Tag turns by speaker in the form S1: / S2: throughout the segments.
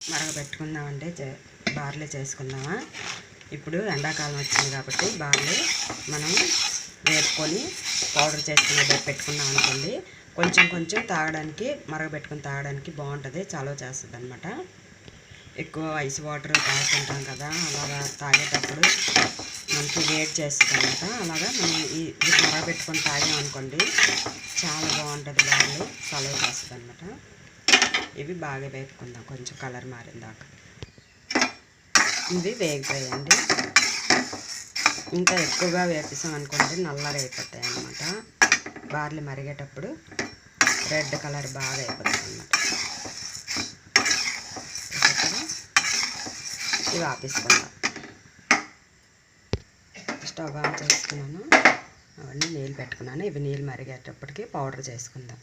S1: మరగబెట్టుకుందామండి చే బార్లీ చేసుకుందామా? ఇప్పుడు ఎండాకాలం వచ్చింది కాబట్టి బార్లీ మనం వేపుకొని పౌడర్ చేసుకుని పెట్టుకున్నాం అనుకోండి. కొంచెం కొంచెం తాగడానికి మరగబెట్టుకుని తాగడానికి బాగుంటుంది చలవ చేస్తుంది అనమాట ఎక్కువ ఐస్ వాటర్ తాగుతుంటాం కదా అలాగా తాగేటప్పుడు మనకి వేడి చేస్తుంది అనమాట అలాగా మనం ఈ ఇది మరగబెట్టుకొని తాగాం అనుకోండి చాలా బాగుంటుంది బార్లీ చలవ చేస్తుంది అనమాట ఇవి బాగా వేపుకుందాం. కొంచెం కలర్ మారిందాక. ఇవి వేగిపోయాయండి ఇంకా ఎక్కువగా వేపిస్తాం అనుకోండి నల్లగా అయిపోతాయి అన్నమాట. బార్లు మరిగేటప్పుడు రెడ్ కలర్ బాగా అయిపోతుంది అన్నమాట. ఇవి ఆపేసుకుందాం. స్టవ్ ఆన్ చేసుకున్నాను. అవన్నీ నీళ్ళు పెట్టుకున్నాను. ఇవి నీళ్ళు మరిగేటప్పటికి పౌడర్ చేసుకుందాం.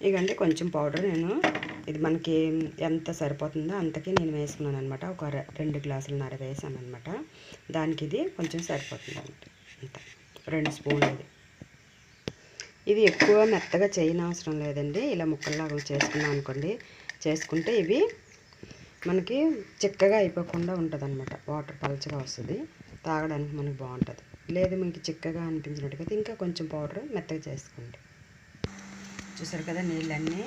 S1: ఇకండి కొంచెం పౌడర్ నేను. ఇది మనకి ఎంత సరిపోతుందో అంతకి నేను వేసుకున్నాను అనమాట ఒక రెండు రెండు గ్లాసులన్నర వేసాను అనమాట దానికి ఇది కొంచెం సరిపోతుంది అనమాట అంత. రెండు స్పూన్లు ఇది. ఇది ఎక్కువ మెత్తగా చేయని అవసరం లేదండి. ఇలా ముక్కల్లాగా చేసుకున్నాం అనుకోండి. చేసుకుంటే ఇవి మనకి చిక్కగా అయిపోకుండా ఉంటుంది అనమాట వాటర్ పలచగా వస్తుంది. తాగడానికి మనకి బాగుంటుంది. లేదు మీకు చిక్కగా అనిపించినట్టుగా ఇంకా కొంచెం పౌడర్ మెత్తగా చేసుకోండి. చూసారు కదా నీళ్ళన్నీ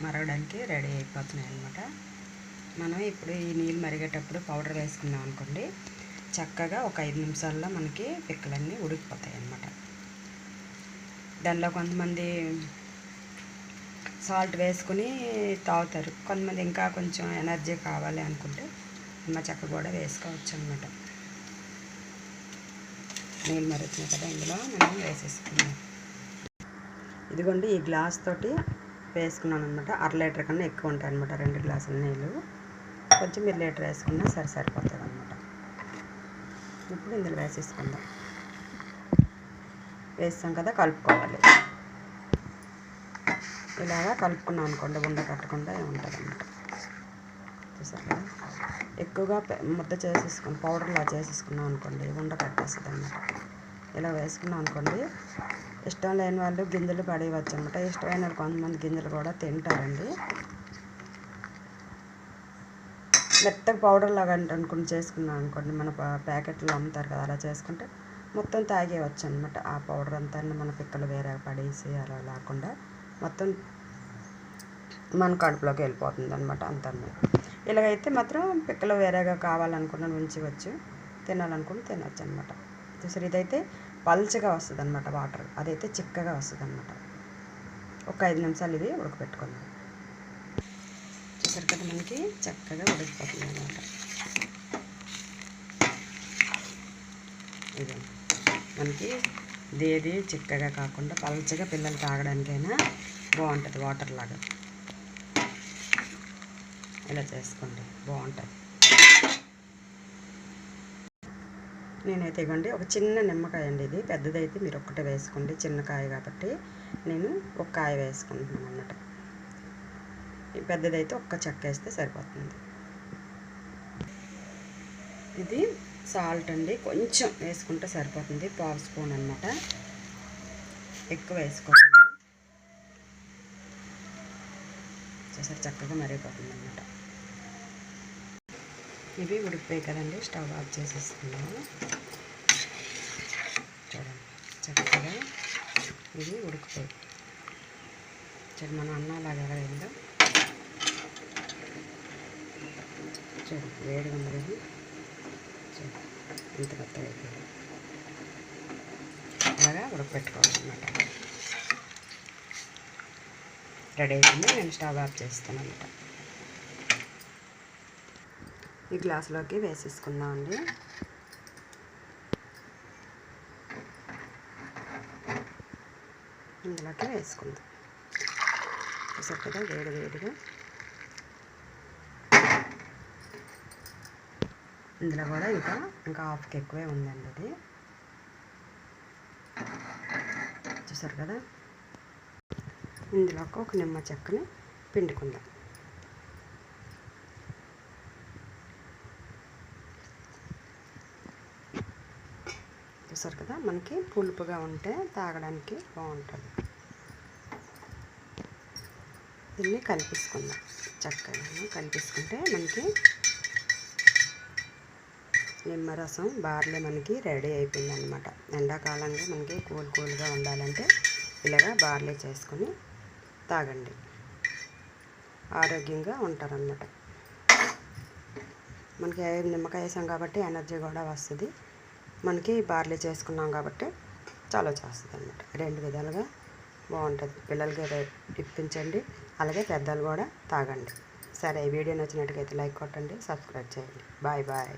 S1: మరగడానికి రెడీ అయిపోతున్నాయి అనమాట మనం ఇప్పుడు ఈ నీళ్ళు మరిగేటప్పుడు పౌడర్ వేసుకున్నాం అనుకోండి. చక్కగా ఒక ఐదు నిమిషాల్లో మనకి పిక్కలన్నీ ఉడికిపోతాయి అన్నమాట. దానిలో కొంతమంది సాల్ట్ వేసుకుని తాగుతారు. కొంతమంది ఇంకా కొంచెం ఎనర్జీ కావాలి అనుకుంటే నిమ్మ చెక్క కూడా వేసుకోవచ్చు అనమాట నీళ్ళు మరుగుతున్నాయి కదా ఇందులో మనం వేసేసుకున్నాం ఇదిగోండి ఈ గ్లాస్ తోటి వేసుకున్నాను అనమాట అర లీటర్ కన్నా ఎక్కువ ఉంటాయి అనమాట రెండు గ్లాసుల నీళ్ళు. కొంచెం మీరు లీటర్ వేసుకున్నా సరి సరిపోతుంది అనమాట ఇప్పుడు ఇందులో వేసేసుకుందాం. వేస్తాం కదా కలుపుకోవాలి. ఇలాగా కలుపుకున్నాం అనుకోండి ఉండ కట్టకుండా ఉంటుంది అనమాట చూసారా? ఎక్కువగా ముద్ద చేసేసుకుని పౌడర్లా చేసేసుకున్నాం అనుకోండి ఉండ కట్టేస్తుంది అనమాట ఇలా వేసుకున్నాం అనుకోండి ఇష్టం లేని వాళ్ళు గింజలు పడేయవచ్చు అనమాట ఇష్టమైన వాళ్ళు కొంతమంది గింజలు కూడా తింటారండి. మెత్తగా పౌడర్ లాగా అనుకుని చేసుకున్నాం అనుకోండి మన ప్యాకెట్లో అమ్ముతారు కదా అలా చేసుకుంటే మొత్తం తాగేయచ్చు అనమాట ఆ పౌడర్ అంతా మన పిక్కలు వేరే పడేసి అలా లేకుండా మొత్తం మన కడుపులోకి వెళ్ళిపోతుంది అనమాట అంతా ఇలాగైతే మాత్రం పిక్కలు వేరేగా కావాలనుకున్న ఉంచవచ్చు తినాలనుకుని తినవచ్చు అనమాట చూసారు ఇదైతే పల్చగా వస్తుంది అనమాట వాటర్. అదైతే చిక్కగా వస్తుంది అనమాట ఒక ఐదు నిమిషాలు ఇవి ఉడకబెట్టుకుందాం. చూసారు కదా మనకి చక్కగా ఉడికిపోతుంది అనమాట ఇది మనకి దేది చిక్కగా కాకుండా పల్చగా పిల్లలు తాగడానికైనా బాగుంటుంది వాటర్ లాగా. ఇలా చేసుకోండి బాగుంటుంది. నేనైతే ఇవ్వండి. ఒక చిన్న నిమ్మకాయ అండి ఇది. పెద్దదైతే మీరు ఒక్కటే వేసుకోండి. చిన్న కాయ కాబట్టి నేను ఒక కాయ వేసుకుంటున్నాను అన్నమాట. పెద్దదైతే ఒక్క చెక్క వేస్తే సరిపోతుంది. ఇది సాల్ట్ అండి. కొంచెం వేసుకుంటే సరిపోతుంది. పావు స్పూన్ అనమాట ఎక్కువ వేసుకోవాలి చూసారు చక్కగా మరిగిపోతుంది అనమాట ఇవి ఉడికిపోయి కదండి. స్టవ్ ఆఫ్ చేసేస్తున్నాము చూడండి చక్కగా ఇవి ఉడికిపోయి చూడండి మన అన్నలాగా ఎలా అయిందో. చూడండి వేడిగా ఉంది కదా చూడండి ఇంత మెత్తగా అయిపోయింది. అలాగా ఉడకపెట్టుకోవాలన్నమాట. రెడీ అయిపోయింది. నేను స్టవ్ ఆఫ్ చేస్తాను అనమాట ఈ గ్లాసులోకి వేసేసుకుందామండి. ఇందులోకి వేసుకుందాం. చూసారు కదా వేడి వేడిగా. ఇందులో కూడా ఇంకా ఇంకా హాఫ్కి ఎక్కువే ఉందండి అది. చూసారు కదా ఇందులోకి ఒక నిమ్మ చెక్కని పిండుకుందాం. చూసారు కదా? మనకి పులుపుగా ఉంటే తాగడానికి బాగుంటుంది. దీన్ని కలిపేసుకుందాం. చక్కగా కలిపేసుకుంటే మనకి నిమ్మరసం బార్లీ మనకి రెడీ అయిపోయింది అనమాట ఎండాకాలంలో మనకి కూల్ కూల్గా ఉండాలంటే ఇలాగా బార్లీ చేసుకొని తాగండి. ఆరోగ్యంగా ఉంటారనమాట మనకి నిమ్మకాయ వేసాం కాబట్టి ఎనర్జీ కూడా వస్తుంది. మనకి బార్లీ చేసుకున్నాం కాబట్టి చాలా చేస్తుంది అనమాట రెండు విధాలుగా బాగుంటుంది. పిల్లలకి ఇప్పించండి. అలాగే పెద్దలు కూడా తాగండి. సరే ఈ వీడియో అయితే లైక్ కొట్టండి సబ్స్క్రైబ్ చేయండి. Bye bye.